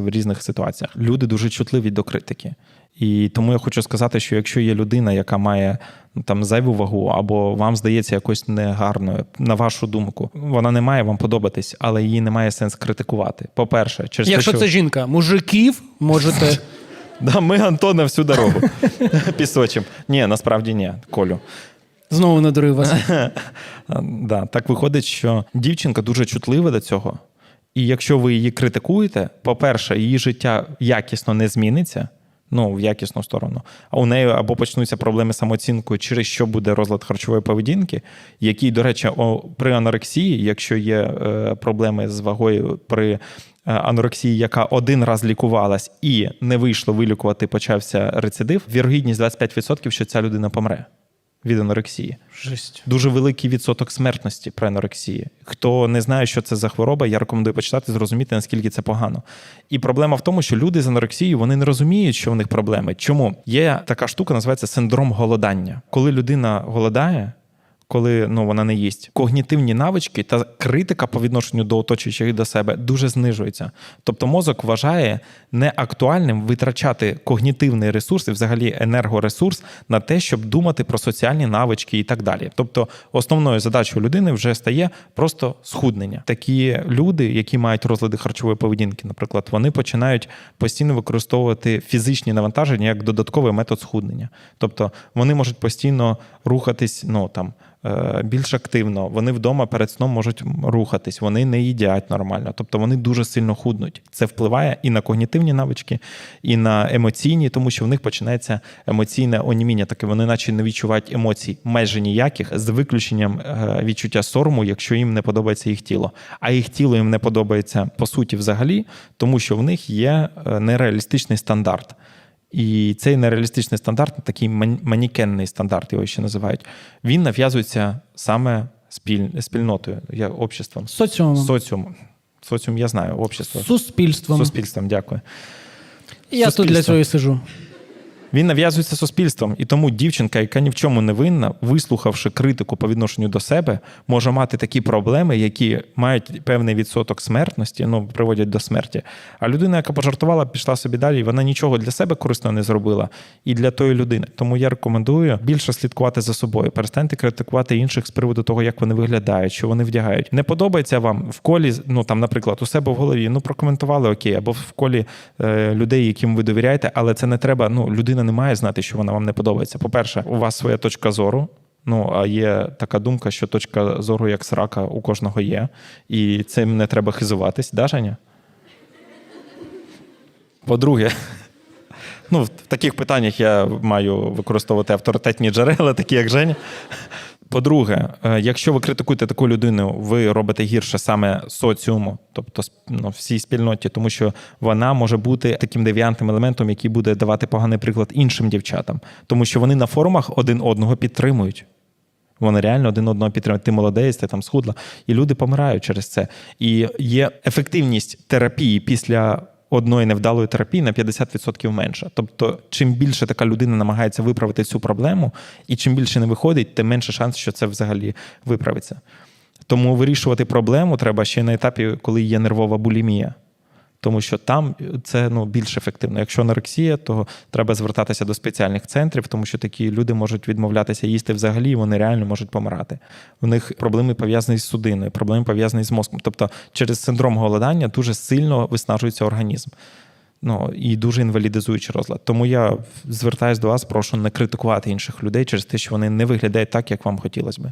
в різних ситуаціях. Люди дуже чутливі до критики. І тому я хочу сказати, що якщо є людина, яка має ну, там зайву вагу, або вам здається якось негарною, на вашу думку, вона не має вам подобатись, але її немає сенс критикувати. По-перше, через Якщо те, що... це жінка, мужиків можете. Да, ми Антона всю дорогу пісочим. Ні, насправді ні, Колю. Знову надурив вас. Да, так виходить, що дівчинка дуже чутлива до цього. І якщо ви її критикуєте, по-перше, її життя якісно не зміниться. Ну, в якісну сторону. А у неї або почнуться проблеми з самооцінкою, через що буде розлад харчової поведінки, який, до речі, при анорексії, якщо є е, проблеми з вагою при е, анорексії, яка один раз лікувалась і не вийшло вилікувати, почався рецидив, вірогідність 25%, що ця людина помре від анорексії. Жесть. Дуже великий відсоток смертності при анорексії. Хто не знає, що це за хвороба, я рекомендую почитати, зрозуміти, наскільки це погано. І проблема в тому, що люди з анорексією вони не розуміють, що в них проблеми. Чому? Є така штука, називається синдром голодання. Коли людина голодає, коли ну, вона не їсть, когнітивні навички та критика по відношенню до оточуючих до себе дуже знижується. Тобто мозок вважає неактуальним витрачати когнітивний ресурс і взагалі енергоресурс на те, щоб думати про соціальні навички і так далі. Тобто, основною задачою людини вже стає просто схуднення. Такі люди, які мають розлади харчової поведінки, наприклад, вони починають постійно використовувати фізичні навантаження як додатковий метод схуднення. Тобто вони можуть постійно рухатись, ну там. Е, Більш активно, вони вдома перед сном можуть рухатись, вони не їдять нормально, тобто вони дуже сильно худнуть. Це впливає і на когнітивні навички, і на емоційні, тому що в них починається емоційне оніміння, таке вони наче не відчувають емоцій майже ніяких, з виключенням е, відчуття сорому, якщо їм не подобається їх тіло. А їх тіло їм не подобається по суті взагалі, тому що в них є е, нереалістичний стандарт. І цей нереалістичний стандарт, такий манікенний стандарт, його ще називають, він нав'язується саме спіль, спільнотою, обществом. Соціумом. Соціумом. Соціум я знаю, общество. Суспільством. Суспільством, дякую. Я тут для цього і сижу. Він нав'язується суспільством, і тому дівчинка, яка ні в чому не винна, вислухавши критику по відношенню до себе, може мати такі проблеми, які мають певний відсоток смертності, ну приводять до смерті. А людина, яка пожартувала, пішла собі далі, вона нічого для себе корисного не зробила і для тої людини. Тому я рекомендую більше слідкувати за собою. Перестаньте критикувати інших з приводу того, як вони виглядають, що вони вдягають. Не подобається вам в колі, ну там, наприклад, у себе в голові, ну прокоментували окей, або в колі е, людей, яким ви довіряєте, але це не треба. Ну, людина не має знати, що вона вам не подобається. По-перше, у вас своя точка зору. Ну, а є така думка, що точка зору як срака у кожного є, і цим не треба хизуватись, да, Женя? По-друге, ну, в таких питаннях я маю використовувати авторитетні джерела, такі як Женя. По-друге, е, якщо ви критикуєте таку людину, ви робите гірше саме соціуму, тобто ну, всій спільноті, тому що вона може бути таким девіантним елементом, який буде давати поганий приклад іншим дівчатам, тому що вони на форумах один одного підтримують. Вони реально один одного підтримують. Ти молодець, ти там схудла. І люди помирають через це. І є ефективність терапії після одної невдалої терапії на 50% менше. Тобто, чим більше така людина намагається виправити цю проблему, і чим більше не виходить, тим менше шанс, що це взагалі виправиться. Тому вирішувати проблему треба ще на етапі, коли є нервова булімія. Тому що там це ну, більш ефективно. Якщо анорексія, то треба звертатися до спеціальних центрів, тому що такі люди можуть відмовлятися їсти взагалі, і вони реально можуть помирати. У них проблеми пов'язані з судиною, проблеми пов'язані з мозком. Тобто через синдром голодання дуже сильно виснажується організм. Ну і дуже інвалідизуючий розлад. Тому я звертаюся до вас, прошу не критикувати інших людей через те, що вони не виглядають так, як вам хотілося би.